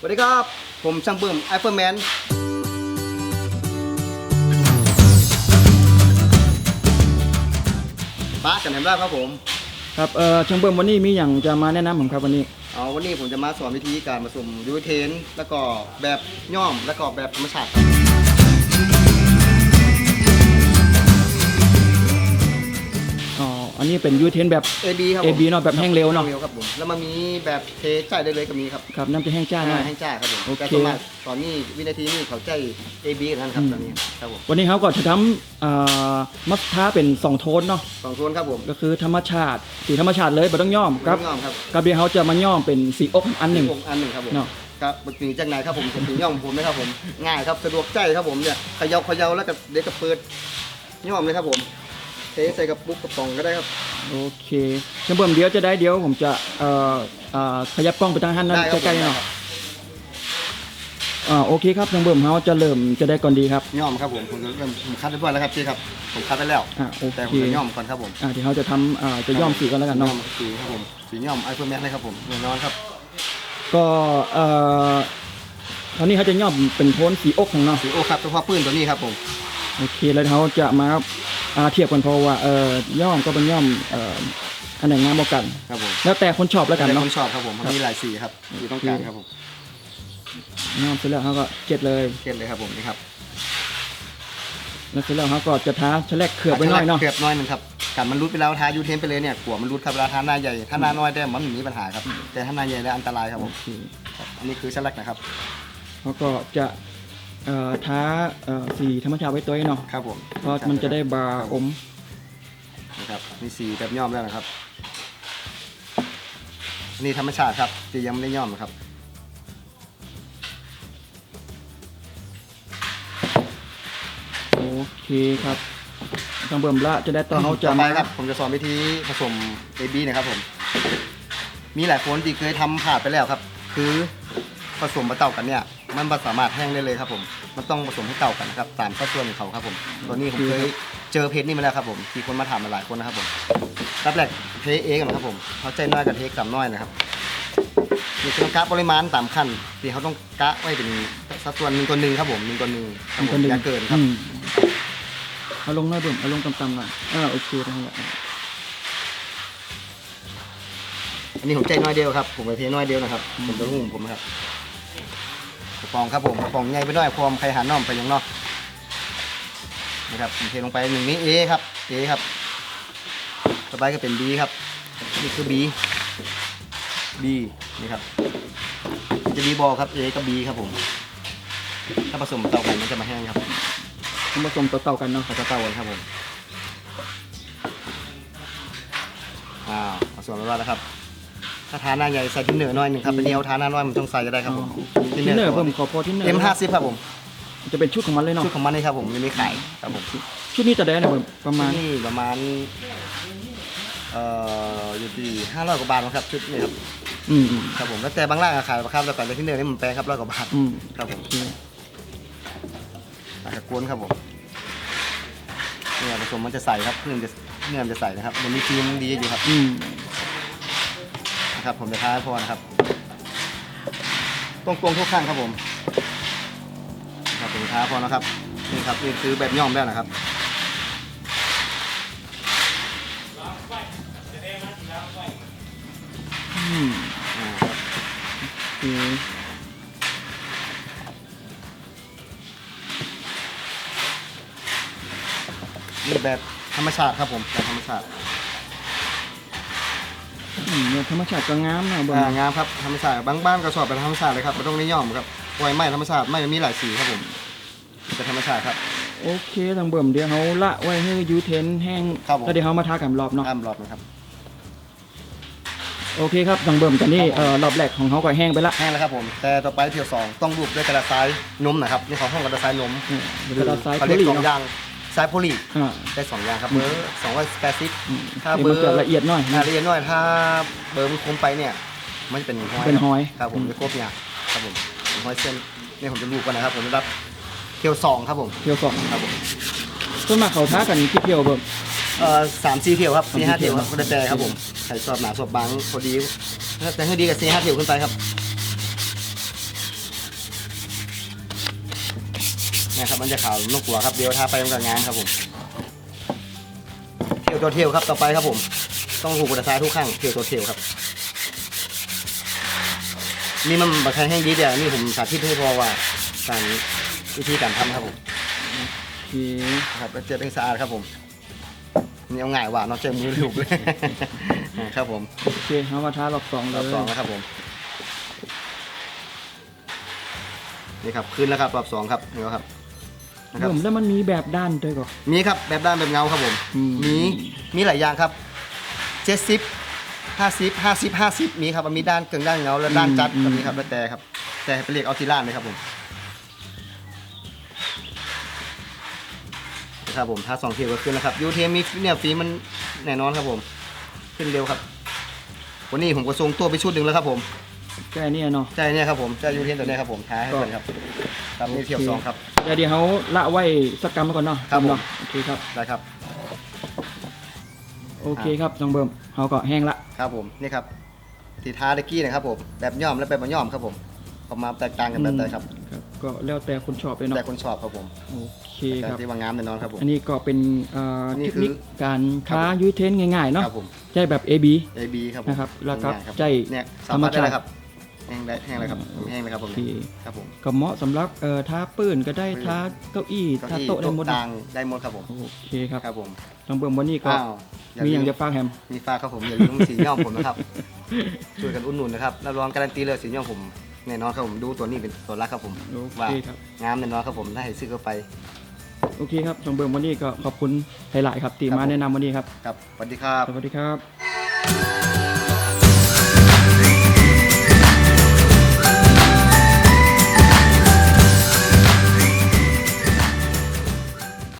สวัสดีครับ ผมช่างเบิ่มไอเปอร์แมนป้ากันแหนมได้ครับผมครับเอ่อช่างเบิ่มวันนี้มีอย่างจะมาแนะนำผมครับวันนี้เอาวันนี้ผมจะมาสอนวิธีการผสมยูเทน แล้วก็แบบย่อมแล้วก็แบบธรรมชาติครับ อ๋ออันนี้เป็นยูเทนแบบ AB ครับผม AB เนอะแบบแห้งเร็วเนอะแห้งครับผมแล้วมันมีแบบเทใส่ได้เลยก็มีครับครับน้ำจะแห้งจ้าหน่อยแห้งจ้าครับผมโอเค แต่ส่วนมากตอนนี้วินาทีนี้เขาใจ AB กันนะครับอืมตอนนี้ครับผมวันนี้เขาก็จะทำอ่ามัสท้าเป็นสองโทนเนาะสองโทนครับผมก็คือธรรมชาติสีธรรมชาติเลยไม่ต้องย่อมครับย่อมครับกับเดียวเขาจะมาย่อมเป็นสีอกอันหนึ่งผมอันหนึ่งครับผมเนาะ ครับปกติจากไหนครับผมผมถึงย่อมผมนะครับผมง่ายครับสะดวกใจครับผมเนี่ยเขย่าเขย่าแล้วก็เด็กกับเปิดย่อมเลยครับผม เทใส่กระปุกกระป๋องก็ได้ครับ โอเคช่างเบิ่มเดี๋ยวจะได้เดี๋ยวผมจะเอ่ออ่าขยับกล้องไปทางหันนั้นได้ครับ ใกล้ๆเนาะอ่าโอเคครับช่างเบิ่มเขาจะเริ่มจะได้ก่อนดีครับ ย่อมครับผมผมเริ่มผมคัดเรียบร้อยแล้วครับพี่ครับผมคัดไปแล้ว อ่าโอแต่ผเคมจะย่อมก่อนครับผมอ่าเดี๋ยวเขาจะทำอ่าจะย่อมสีกันแล้วกันย่อเนาะมสีครับผมสีย่อมไอโฟนแม็กเลยครับผมแน่นอนครับก็เอ่อตอนนี้เขาจะย่อมเป็นโทนสีอกของเนาะสีโอครับเฉพาะปืนตัวนี้ครับผมโอเคแล้วเขาจะมาอ่า เทียบกันเพราะว่าเอ่อย่อมก็เป็นย่อมเอ่ออันไหนงามกว่ากัน ครับผมแล้วแต่คนชอบแล้วกันแต่เนาะ คนชอบครับผมมันมีหลายสีครับที่ต้องการครับผมย่อมเสร็จแล้วเขาก็เจ็ดเลย เก็ตเลยครับผมนี่ครับแล้วเสร็จแล้วเขาก็จะท้าแฉลกเขือบไว้หน่อยเนาะ เกือบน้อยหนึงครับกันมันรุดไปแล้วทายูเทนไปเลยเนี่ยกลัวมันรุดครับเวลาทาหน้าใหญ่ถ้าหน้าน้อยได้มันไม่มีปัญหาครับแต่ถ้าหน้าใหญ่แล้วอันตรายครับผโอมเคครับอันนี้คือสลักนะครับ เขาก็จะ เอ่อท้าเอ่อสีธรรมชาติไว้ตัวเนาะครับผมเพราะมันจะได้บาร์อมนะครับมีสีแบบย่อมแล้วนะครับอันนี่ธรรมชาติครับที่ยังไม่ได้ย่อมนะครับโอเคครับทางเบิ่มละจะได้ต่อเขาจะต่อไปมาครับ ผมจะสอนวิธีผสม AB นะครับผม มีหลายคนที่เคยทำผ่านไปแล้วครับ คือผสมมาเต่ากันเนี่ย มันไม่สามารถแห้งได้เลยครับผม มันต้องผสมให้เต่ากันนะครับตามสัดส่วนของเขาครับผม ตัวนี้ผมเคยเจอเพจนี้มาแล้วครับผมมีคนมาถามมาหลายคนนะครับผมรับแรกเทเองนะครับผมเขาใจน้อยกับเทกับน้อยนะครับนี่คือต้องกะปริมาณตามขั้นที่เขาต้องกะไว้เป็นสัดส่วนหนึ่งตัวหนึ่งครับผมหนึ่งตัวหนึ่งครับผมอย่าเกินครับอืมเอาลงหน้อยเบิ่มเอาลงต่ำๆหน่อยอ่าโอเคทั้งหมดอันนี้ผมใจน้อยเดียวครับ ผมไปเทน้อยเดียวนะครับผมจะรุ่งผมนะครับ กระปองครับผมกระปองใหญ่ไปหน่อยพร้อมใครหาน้อมไปยังนอกนะครับผมเทลงไปหนึ่งนี้ A ครับ A ครับต่อไปก็เป็น B ครับนี่คือ B B นี่ครับจะ B บอลครับ A กับ B ครับผม ถ้าผสมเตากันมันจะมาแห้งครับผสมต่อๆกันเนาะเขาจะเตากันครับผมอ้าวเอาส่วนมาแล้วนะครับ ถ้าทานหน้าใหญ่ใส่ที่เหนือหน่อยหนึ่งครับอันนี้เอาทานหน้าน้อยมันต้องใส่ก็ได้ครับผมที่เนอร์เพิ่มขอพอที่เนอร์เอ็มห้าสิบครับผมจะเป็นชุดของมันเลยเนาะชุดของมันนี่ครับผมยังไม่ขายครับผมชุดนี้จะได้นะเบิ่มประมาณนี่ประมาณเอ่ออยู่ที่ห้าร้อยกว่าบาทนะครับชุดนี้ครับอืมอืมครับผมแล้วแต่บางร้านก็ขายราคาแต่ก่อนแต่ที่เหนือนี่มันแพงครับร้อยกว่าบาทอืมครับผมโอเคอาจจะกวนครับผมเนี่ยผสมมันจะใส่ครับเนื้อมันจะเนื้อมันจะใส่นะครับมันมีฟิล์มดีอยู่ครับอืม นะครับผมจะท้าให้พอนะครับตรงตรงทุกข้างครับผมครับผมท้าพอนะครับนี่ครับนี่คือแบบย่อมแล้วนะครับอืมอ่าครับอเคนี่แบบธรรมชาติครับผมแบบธรรมชาติ เนี่ยธรรมชาติก็งามนะเบิ่มอ่างามครับธรรมชาติบางบ้านก็ชอบแบบธรรมชาติเลยครับไม่ต้องนิยมครับปล่อยไม้ธรรมชาติไม้มันมีหลายสีครับผมเป็นธรรมชาติครับ โอเคทางเบิ่มเดี๋ยวเขาละไว้ให้ยูเทนแห้งครับผม แล้วเดี๋ยวเขามาทากันรอบเนาะ อ้ามรอบนะครับ โอเคครับทางเบิ่มตอนนี้ครับผม เอ่อรอบแรกของเขาก็แห้งไปละแห้งแล้วครับผม แต่ต่อไปเที่ยวสองต้องรูปด้วยกระดาษทรายนมนะครับนี่ของห้องกระดาษทรายนมอืมเดี๋ยวเราซ้ายเขาโพเรียกลีสองอเนาะย่าง ทรายโพลีอ่า ได้สองอย่างครับเบอร์สองร้อยแปดสิบอืมถ้าเดี๋ยวมันเบอร์จะละเอียดหน่อยอ่าละเอียดหน่อยถ้าเบอร์มันคมไปเนี่ย มันจะเป็นหอยเป็นหอยครับผมอืมจะครบเนี่ยครับผมเป็นหอยเส้นนี่ผมจะรูปกันนะครับ ผมจะรับเที่ยวสองครับผมเที่ยวสองครับผมส่วนมากเขาท้ากันที่เที่ยวเบิ่ม เอ่อสามสี่เที่ยวครับสี่ห้าสามสี่เที่ยวครับเที่ยวก็ได้แต่ครับผมใครชอบหนาชอบบางพอดีแต่ให้ดีกับสี่ห้าเที่ยวขึ้นไปครับ นะครับมันจะขาวนุ่มกลัวครับเดี๋ยวทาไปมันก็งามครับผมเที่ยวตัวเที่ยวครับต่อไปครับผม ต้องหูกระซ้ายทุกข้างเที่ยวตัวเที่ยวครับนี่มันบัตรไทยแห้งดีเดียวนี่ผมสาธิตให้พอว่าการวิธีการทำครับผมโอเคครับแล้วเจ็บให้สะอาดครับผมนี่เอาง่ายว่านอกจากมือลูกเลยครับผมโอเคเอามาทารอบสองเลรอยบสองแล้วครับผมนี่ครับขึ้นแล้วครับรอบสองครับนี่ครับ นะครับ ผมแล้วมันมีแบบด้านด้วยก่อนมีครับแบบด้านแบบเงาครับผมอืม มีมีหลายอย่างครับเจ็ดสิบห้าสิบห้าสิบห้าสิบมีครับมันมีด้านกึ่งด้านเงาและด้านจัดแบบนี้ครับแล้วแต่ครับ แต่ไปเรียกเอาทีล่านเลยครับผมนะครับผมถ้าสองเทียบก็ขึ้นแล้วครับยูเทียมีเนี่ยฟีมันแน่นอนครับผม ขึ้นเร็วครับ วันนี้ผมก็ส่งตัวไปชุดหนึ่งแล้วครับผม แค่นี้เนาะใช่เนี่ยครับผมใช่ยูเทียนตัวเนี้ยครับผมท้ายให้เพื่อนครับครับนี่เทียบสองครับเดี๋ยวเดี๋ยวเขาละไว้สักกรรมมาก่อนเนาะครับผมเนาะโอเคครับได้ครับ โอเคครับน้องเบิ่มเขาก็แห้งละครับผมนี่ครับสีทาตะกี้นะครับผมแบบย่อมและแบบบ่ย่อมครับผมออกมาแตกต่างกันแบบใดครับครับก็แล้วแต่คนชอบเลยเนาะแต่คนชอบครับผมโอเคแต่ครับที่ว่างามแน่นอนครับผมอันนี้ก็เป็นเอ่อนี่เทคคือนิคการค้ายุ้ยเทนง่ายๆเนาะครับผมใช้แบบ AB AB ครับผมนะครับแล้วก็ง่ายๆใจเนี่ยธสารรมมารถได้ชาติเลยครับ แห้งได้แห้งเลยครับแห้งเลยครับผโอมเค ครับผมก็เหมาะสำหรับเอ่อท้าปืนก็ได้ปืนท้าเก้าอี้เก้าท้าอี้โต๊ะได้โต๊ะหมดต่างได้หมดครับผมโอเคครับครับผมน้องเบิ่มวันนี้ก็อ้าวมีอย่างลืจะฝากแฮม มีฟ้ากครับผมอย่าลืมสีย่อมผมนะครับช่วยกันอุ่นหนุนนะครับรับรองการันตีเลยสีย่อมผมแน่นอนครับผมดูตัวนี้เป็นตัวรักครับผมโอว่าเคครับ งามแน่นอนครับผมถ้าให้ซื้อเข้าไป โอเคครับน้องเบิ่มวันนี้ก็ขอบคุณหลายๆครับที่ครับมาผม แนะนำวันนี้ครับ ครับสวัสดีครับ สวัสดีครับ